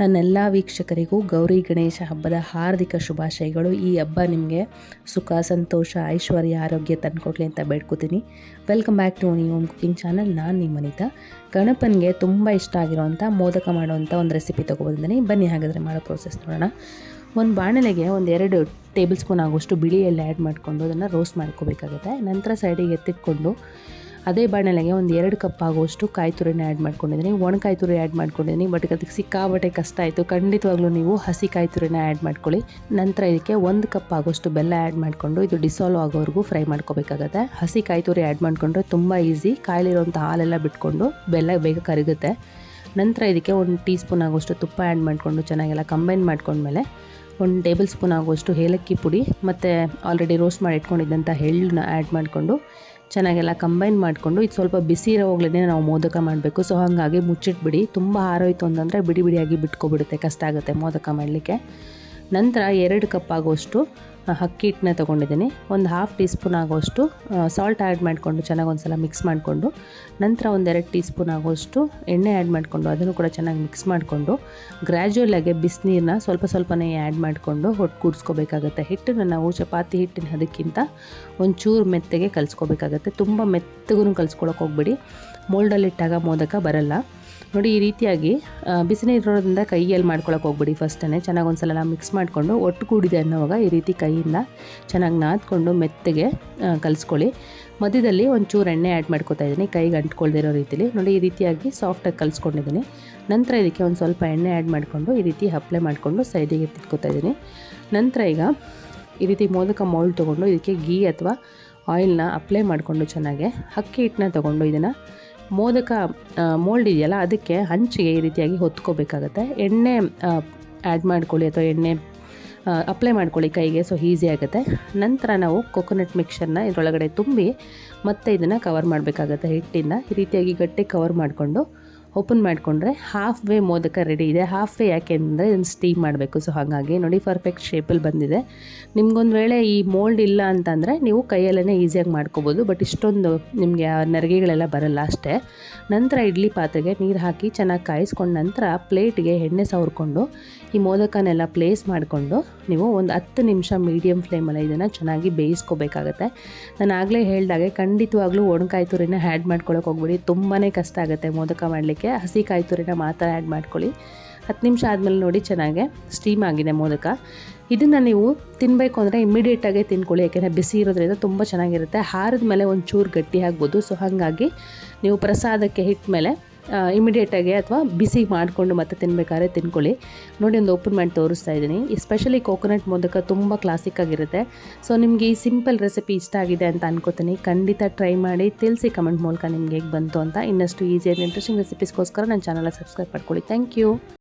ನನ್ನೆಲ್ಲ ವೀಕ್ಷಕರಿಗೂ ಗೌರಿ ಗಣೇಶ ಹಬ್ಬದ ಹಾರ್ದಿಕ ಶುಭಾಶಯಗಳು. ಈ ಹಬ್ಬ ನಿಮಗೆ ಸುಖ, ಸಂತೋಷ, ಐಶ್ವರ್ಯ, ಆರೋಗ್ಯ ತಂದುಕೊಡ್ಲಿ ಅಂತ ಬೇಡ್ಕೋತೀನಿ. ವೆಲ್ಕಮ್ ಬ್ಯಾಕ್ ಟು ಓನಿ ಓಮ್ ಕುಕಿಂಗ್ ಚಾನಲ್ ನಾನು ನಿಮ್ಮ ಅನಿತಾ ಗಣಪನಿಗೆ ತುಂಬ ಇಷ್ಟ ಆಗಿರೋವಂಥ ಮೋದಕ ಮಾಡುವಂಥ ಒಂದು ರೆಸಿಪಿ ತೊಗೊಬಂದಿದ್ದೀನಿ. ಬನ್ನಿ ಹಾಗಾದರೆ ಮಾಡೋ ಪ್ರೋಸೆಸ್ ನೋಡೋಣ. ಒಂದು ಬಾಣಲೆಗೆ ಒಂದು ಎರಡು ಟೇಬಲ್ ಸ್ಪೂನ್ ಆಗುವಷ್ಟು ಬಿಳಿ ಆ್ಯಡ್ ಮಾಡಿಕೊಂಡು ಅದನ್ನು ರೋಸ್ಟ್ ಮಾಡ್ಕೋಬೇಕಾಗುತ್ತೆ. ನಂತರ ಸೈಡಿಗೆ ಎತ್ತಿಟ್ಕೊಂಡು ಅದೇ ಬಾಣಲೆಗೆ ಒಂದು ಎರಡು ಕಪ್ ಆಗುವಷ್ಟು ಕಾಯಿ ತುರಿನ ಆ್ಯಡ್ ಮಾಡ್ಕೊಂಡಿದ್ದೀನಿ. ಒಣ ಕಾಯಿ ತುರಿ ಆ್ಯಡ್ ಮಾಡ್ಕೊಂಡಿದ್ದೀನಿ. ಬಟ್ ಅದಕ್ಕೆ ಸಿಕ್ಕಾಬಟ್ಟೆ ಕಷ್ಟ ಆಯಿತು. ಖಂಡಿತವಾಗ್ಲೂ ನೀವು ಹಸಿ ಕಾಯಿ ತುರಿನ ಆ್ಯಡ್ ಮಾಡ್ಕೊಳ್ಳಿ. ನಂತರ ಇದಕ್ಕೆ ಒಂದು ಕಪ್ ಆಗೋಷ್ಟು ಬೆಲ್ಲ ಆ್ಯಡ್ ಮಾಡಿಕೊಂಡು ಇದು ಡಿಸಾಲ್ವ್ ಆಗೋವರೆಗೂ ಫ್ರೈ ಮಾಡ್ಕೋಬೇಕಾಗತ್ತೆ. ಹಸಿ ಕಾಯಿ ತುರಿ ಆ್ಯಡ್ ಮಾಡಿಕೊಂಡ್ರೆ ತುಂಬ ಈಸಿ ಕಾಯಿಲಿರುವಂಥ ಹಾಲೆಲ್ಲ ಬಿಟ್ಕೊಂಡು ಬೆಲ್ಲ ಬೇಗ ಕರಗುತ್ತೆ. ನಂತರ ಇದಕ್ಕೆ ಒಂದು ಟೀ ಸ್ಪೂನ್ ಆಗುವಷ್ಟು ತುಪ್ಪ ಆ್ಯಡ್ ಮಾಡಿಕೊಂಡು ಚೆನ್ನಾಗೆಲ್ಲ ಕಂಬೈನ್ ಮಾಡ್ಕೊಂಡ್ಮೇಲೆ ಒಂದು ಟೇಬಲ್ ಸ್ಪೂನ್ ಆಗುವಷ್ಟು ಏಲಕ್ಕಿ ಪುಡಿ ಮತ್ತು ಆಲ್ರೆಡಿ ರೋಸ್ಟ್ ಮಾಡಿ ಇಟ್ಕೊಂಡಿದ್ದಂಥ ಎಳ್ಳನ್ನ ಆ್ಯಡ್ ಮಾಡಿಕೊಂಡು ಚೆನ್ನಾಗೆಲ್ಲ ಕಂಬೈನ್ ಮಾಡಿಕೊಂಡು ಇದು ಸ್ವಲ್ಪ ಬಿಸಿ ಇರೋ ನಾವು ಮೋದಕ ಮಾಡಬೇಕು. ಸೊ ಹಾಗಾಗಿ ಮುಚ್ಚಿಟ್ಬಿಡಿ. ತುಂಬ ಹಾರೋಯ್ತು ಅಂತಂದರೆ ಬಿಡಿ ಬಿಡಿಯಾಗಿ ಬಿಟ್ಕೊಬಿಡುತ್ತೆ. ಕಷ್ಟ ಆಗುತ್ತೆ ಮೋದಕ ಮಾಡಲಿಕ್ಕೆ. ನಂತರ ಎರಡು ಕಪ್ ಆಗುವಷ್ಟು ಅಕ್ಕಿ ಹಿಟ್ಟನ್ನ ತೊಗೊಂಡಿದ್ದೀನಿ. ಒಂದು ಹಾಫ್ ಟೀ ಸ್ಪೂನ್ ಆಗೋಷ್ಟು ಸಾಲ್ಟ್ ಆ್ಯಡ್ ಮಾಡಿಕೊಂಡು ಚೆನ್ನಾಗಿ ಒಂದು ಸಲ ಮಿಕ್ಸ್ ಮಾಡಿಕೊಂಡು, ನಂತರ ಒಂದೆರಡು ಟೀ ಸ್ಪೂನ್ ಆಗೋಷ್ಟು ಎಣ್ಣೆ ಆ್ಯಡ್ ಮಾಡಿಕೊಂಡು, ಅದನ್ನು ಕೂಡ ಚೆನ್ನಾಗಿ ಮಿಕ್ಸ್ ಮಾಡಿಕೊಂಡು ಗ್ರ್ಯಾಜುವಲಾಗಿ ಬಿಸಿನೀರನ್ನ ಸ್ವಲ್ಪ ಸ್ವಲ್ಪನೇ ಆ್ಯಡ್ ಮಾಡಿಕೊಂಡು ಹೊಟ್ಟು ಕೂಡಿಸ್ಕೋಬೇಕಾಗತ್ತೆ ಹಿಟ್ಟನ್ನು ನಾವು ಚಪಾತಿ ಹಿಟ್ಟಿನ ಅದಕ್ಕಿಂತ ಒಂಚೂರು ಮೆತ್ತಗೆ ಕಲಿಸ್ಕೋಬೇಕಾಗತ್ತೆ. ತುಂಬ ಮೆತ್ತಗೂ ಕಲಿಸ್ಕೊಳಕ್ಕೆ ಹೋಗ್ಬೇಡಿ. ಮೋಲ್ಡಲ್ಲಿಟ್ಟಾಗ ಮೋದಕ ಬರಲ್ಲ. ನೋಡಿ, ಈ ರೀತಿಯಾಗಿ ಬಿಸಿನೀರಿರೋದ್ರಿಂದ ಕೈಯಲ್ಲಿ ಮಾಡ್ಕೊಳಕ್ಕೆ ಹೋಗ್ಬಿಡಿ ಫಸ್ಟೇ ಚೆನ್ನಾಗಿ ಒಂದು ಸಲ ಮಿಕ್ಸ್ ಮಾಡಿಕೊಂಡು ಒಟ್ಟು ಕೂಡಿದೆ ಅನ್ನೋವಾಗ ಈ ರೀತಿ ಕೈಯಿಂದ ಚೆನ್ನಾಗಿ ನಾದ್ಕೊಂಡು ಮೆತ್ತಗೆ ಕಲಿಸ್ಕೊಳ್ಳಿ. ಮಧ್ಯದಲ್ಲಿ ಒಂಚೂರು ಎಣ್ಣೆ ಆ್ಯಡ್ ಮಾಡ್ಕೊತಾ ಇದ್ದೀನಿ ಕೈಗೆ ಅಂಟ್ಕೊಳ್ದಿರೋ ರೀತಿಲಿ. ನೋಡಿ, ಈ ರೀತಿಯಾಗಿ ಸಾಫ್ಟಾಗಿ ಕಲಿಸ್ಕೊಂಡಿದ್ದೀನಿ. ನಂತರ ಇದಕ್ಕೆ ಒಂದು ಸ್ವಲ್ಪ ಎಣ್ಣೆ ಆ್ಯಡ್ ಮಾಡಿಕೊಂಡು ಈ ರೀತಿ ಅಪ್ಲೈ ಮಾಡಿಕೊಂಡು ಸೈಡಿಗೆ ತಿಟ್ಕೊತಾ ಇದ್ದೀನಿ. ನಂತರ ಈಗ ಈ ರೀತಿ ಮೋದಕ ಮೌಲ್ಡ್ ತೊಗೊಂಡು ಇದಕ್ಕೆ ಗೀ ಅಥವಾ ಆಯಿಲ್ನ ಅಪ್ಲೈ ಮಾಡಿಕೊಂಡು ಚೆನ್ನಾಗೆ ಅಕ್ಕಿ ಹಿಟ್ಟನ್ನ ತೊಗೊಂಡು ಇದನ್ನು ಮೋದಕ ಮೋಲ್ಡ್ ಇದೆಯಲ್ಲ, ಅದಕ್ಕೆ ಹಂಚಿಗೆ ಈ ರೀತಿಯಾಗಿ ಹೊತ್ಕೋಬೇಕಾಗತ್ತೆ. ಎಣ್ಣೆ ಆ್ಯಡ್ ಮಾಡ್ಕೊಳ್ಳಿ ಅಥವಾ ಎಣ್ಣೆ ಅಪ್ಲೈ ಮಾಡ್ಕೊಳ್ಳಿ ಕೈಗೆ ಸೊ ಈಸಿ ಆಗುತ್ತೆ. ನಂತರ ನಾವು ಕೊಕೊನಟ್ ಮಿಕ್ಸರ್ನ ಇದರೊಳಗಡೆ ತುಂಬಿ ಮತ್ತೆ ಇದನ್ನು ಕವರ್ ಮಾಡಬೇಕಾಗತ್ತೆ ಹಿಟ್ಟಿಂದ. ಈ ರೀತಿಯಾಗಿ ಗಟ್ಟಿ ಕವರ್ ಮಾಡಿಕೊಂಡು ಓಪನ್ ಮಾಡಿಕೊಂಡ್ರೆ ಹಾಫ್ ವೇ ಮೋದಕ ರೆಡಿ ಇದೆ. ಹಾಫ್ ವೇ ಯಾಕೆ ಅಂದರೆ ಇದನ್ನು ಸ್ಟೀಮ್ ಮಾಡಬೇಕು. ಸೊ ಹಾಗಾಗಿ ನೋಡಿ ಪರ್ಫೆಕ್ಟ್ ಶೇಪಲ್ಲಿ ಬಂದಿದೆ. ನಿಮ್ಗೊಂದು ವೇಳೆ ಈ ಮೋಲ್ಡ್ ಇಲ್ಲ ಅಂತಂದರೆ ನೀವು ಕೈಯಲ್ಲೇ ಈಸಿಯಾಗಿ ಮಾಡ್ಕೋಬೋದು. ಬಟ್ ಇಷ್ಟೊಂದು ನಿಮಗೆ ಆ ನೆರಿಗೆಗಳೆಲ್ಲ ಬರಲ್ಲ ಅಷ್ಟೇ. ನಂತರ ಇಡ್ಲಿ ಪಾತ್ರೆಗೆ ನೀರು ಹಾಕಿ ಚೆನ್ನಾಗಿ ಕಾಯಿಸ್ಕೊಂಡ ನಂತರ ಪ್ಲೇಟ್ಗೆ ಎಣ್ಣೆ ಸವರ್ಕೊಂಡು ಈ ಮೋದಕನೆಲ್ಲ ಪ್ಲೇಸ್ ಮಾಡಿಕೊಂಡು ನೀವು ಒಂದು ಹತ್ತು ನಿಮಿಷ ಮೀಡಿಯಮ್ ಫ್ಲೇಮಲ್ಲಿ ಇದನ್ನು ಚೆನ್ನಾಗಿ ಬೇಯಿಸ್ಕೋಬೇಕಾಗತ್ತೆ. ನಾನು ಆಗಲೇ ಹೇಳಿದಾಗೆ ಖಂಡಿತವಾಗ್ಲೂ ಒಣಕಾಯಿ ತುರಿನ ಆ್ಯಡ್ ಮಾಡ್ಕೊಳಕ್ಕೆ ಹೋಗ್ಬಿಡಿ. ತುಂಬಾ ಕಷ್ಟ ಆಗುತ್ತೆ ಮೋದಕ ಮಾಡಲಿಕ್ಕೆ. ಹಸಿ ಕಾಯಿ ತುರಿನ ಮಾತ್ರ ಆ್ಯಡ್ ಮಾಡ್ಕೊಳ್ಳಿ. ಹತ್ತು ನಿಮಿಷ ಆದಮೇಲೆ ನೋಡಿ ಚೆನ್ನಾಗೆ ಸ್ಟೀಮ್ ಆಗಿದೆ ಮೋದಕ ಇದನ್ನು ನೀವು ತಿನ್ನಬೇಕು ಅಂದರೆ ಇಮ್ಮಿಡಿಯೇಟಾಗೆ ತಿನ್ಕೊಳ್ಳಿ, ಯಾಕೆಂದರೆ ಬಿಸಿ ಇರೋದ್ರಿಂದ ತುಂಬ ಚೆನ್ನಾಗಿರುತ್ತೆ. ಹಾರದ ಮೇಲೆ ಒಂದು ಚೂರು ಗಟ್ಟಿ ಆಗ್ಬೋದು. ಸೊ ಹಾಗಾಗಿ ನೀವು ಪ್ರಸಾದಕ್ಕೆ ಹಿಟ್ಟ ಮೇಲೆ ಇಮಿಡಿಯೇಟಾಗಿ ಅಥವಾ ಬಿಸಿ ಮಾಡಿಕೊಂಡು ಮತ್ತೆ ತಿನ್ಬೇಕಾದ್ರೆ ತಿನ್ಕೊಳ್ಳಿ. ನೋಡಿ ಒಂದು ಓಪನ್ ಮಾಡಿ ತೋರಿಸ್ತಾ ಇದ್ದೀನಿ. ಎಸ್ಪೆಷಲಿ ಕೋಕೋನಟ್ ಮೋದಕ ತುಂಬ ಕ್ಲಾಸಿಕ್ ಆಗಿರುತ್ತೆ. ಸೊ ನಿಮಗೆ ಈ ಸಿಂಪಲ್ ರೆಸಿಪಿ ಇಷ್ಟ ಆಗಿದೆ ಅಂತ ಅನ್ಕೋತೀನಿ. ಖಂಡಿತ ಟ್ರೈ ಮಾಡಿ, ತಿಳಿಸಿ ಕಮೆಂಟ್ ಮೂಲಕ ನಿಮ್ಗೆ ಹೇಗೆ ಬಂತು ಅಂತ. ಇನ್ನಷ್ಟು ಈಸಿ ಆ್ಯಂಡ್ ಇಂಟ್ರೆಸ್ಟಿಂಗ್ ರೆಸಿಪೀಸ್ಗೋಸ್ಕರ ನನ್ನ ಚಾನಲ್ ಸಬ್ಸ್ಕ್ರೈಬ್ ಮಾಡ್ಕೊಳ್ಳಿ. Thank you